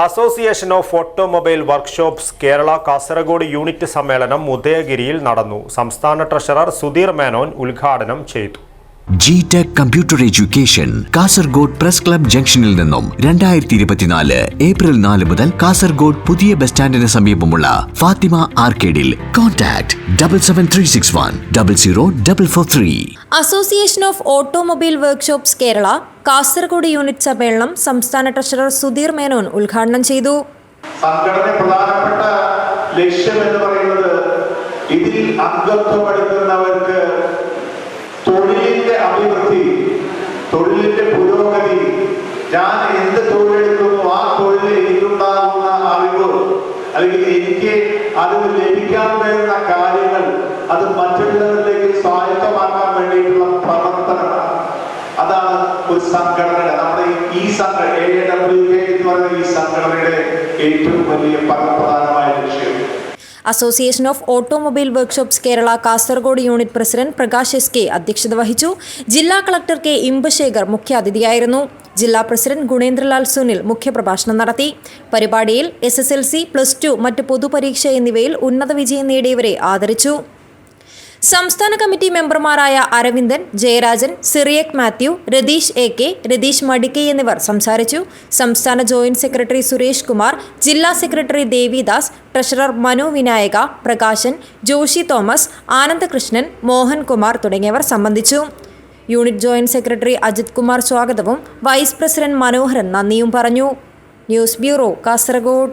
Association of automobile workshops Kerala Kasaragod unit സമ്മേളനം ഉദയഗിരിയിൽ നടന്നു. സംസ്ഥാന ട്രഷറർ സുധീർ മേനോൻ ഉദ്ഘാടനം ചെയ്തു. G tech computer education Kasaragod press club ജംഗ്ഷനിൽ നിന്നും രണ്ടായിരത്തി ഇരുപത്തിനാല് ഏപ്രിൽ നാല് മുതൽ കാസർഗോഡ് പുതിയ ബസ് സ്റ്റാൻഡിന് സമീപമുള്ള Fathima ആർക്കേഡിൽ. Contact double seven three six one double zero double four three association of automobile workshops Kerala Kasaragod unit സമ്മേളനം സംസ്ഥാന ട്രഷറർ സുധീർ മേനോൻ ഉദ്ഘാടനം ചെയ്തു. സംഘടന പ്രധാനപ്പെട്ട ലക്ഷ്യം എന്ന് പറയുന്നത് ഇതിൽ അംഗത്വം എടുക്കുന്നവർക്ക് തൊഴിലിന്റെ അഭിവൃദ്ധി തൊഴിലിന്റെ പുരോഗതി. ഞാൻ എന്ത് തൊഴിലെടുക്കുന്നു ആ തൊഴിലിൽ എനിക്കുണ്ടാകുന്ന അറിവ് അല്ലെങ്കിൽ എനിക്ക് അത് ലഭിക്കാൻ വരുന്ന കാര്യങ്ങൾ അത് മറ്റുള്ളവരിലേക്ക് സ്വായത്തമാക്കാൻ വേണ്ടിയിട്ടുള്ള പ്രവർത്തനമാണ് അതാണ് ഒരു സംഘടന നമ്മുടെ ഈ സംഘടന എ ഡബ്ല്യു എന്ന് പറയുന്ന ഈ സംഘടനയുടെ ഏറ്റവും വലിയ പരമപ്രധാനമായ ലക്ഷ്യം. Association of automobile workshops Kerala Kasaragod unit president Prakash S K അധ്യക്ഷത വഹിച്ചു. ജില്ലാ കളക്ടർ കെ ഇമ്പശേഖർ മുഖ്യാതിഥിയായിരുന്നു. ജില്ലാ പ്രസിഡന്റ് ഗുണേന്ദ്രലാൽ സുനിൽ മുഖ്യപ്രഭാഷണം നടത്തി. പരിപാടിയിൽ S S L C plus two മറ്റ് പൊതുപരീക്ഷ എന്നിവയിൽ ഉന്നത വിജയം നേടിയവരെ ആദരിച്ചു. സംസ്ഥാന കമ്മിറ്റി മെമ്പർമാരായ അരവിന്ദൻ ജയരാജൻ സിറിയക് മാത്യു രതീഷ് എ കെ രതീഷ് മടിക്കെ എന്നിവർ സംസാരിച്ചു. സംസ്ഥാന ജോയിന്റ് സെക്രട്ടറി സുരേഷ് കുമാർ ജില്ലാ സെക്രട്ടറി ദേവിദാസ് ട്രഷറർ മനു വിനായക പ്രകാശൻ ജോഷി തോമസ് ആനന്ദകൃഷ്ണൻ മോഹൻകുമാർ തുടങ്ങിയവർ സംബന്ധിച്ചു. Unit joint secretary Ajith Kumar സ്വാഗതവും വൈസ് പ്രസിഡന്റ് മനോഹരൻ നന്ദിയും പറഞ്ഞു. News bureau Kasaragod.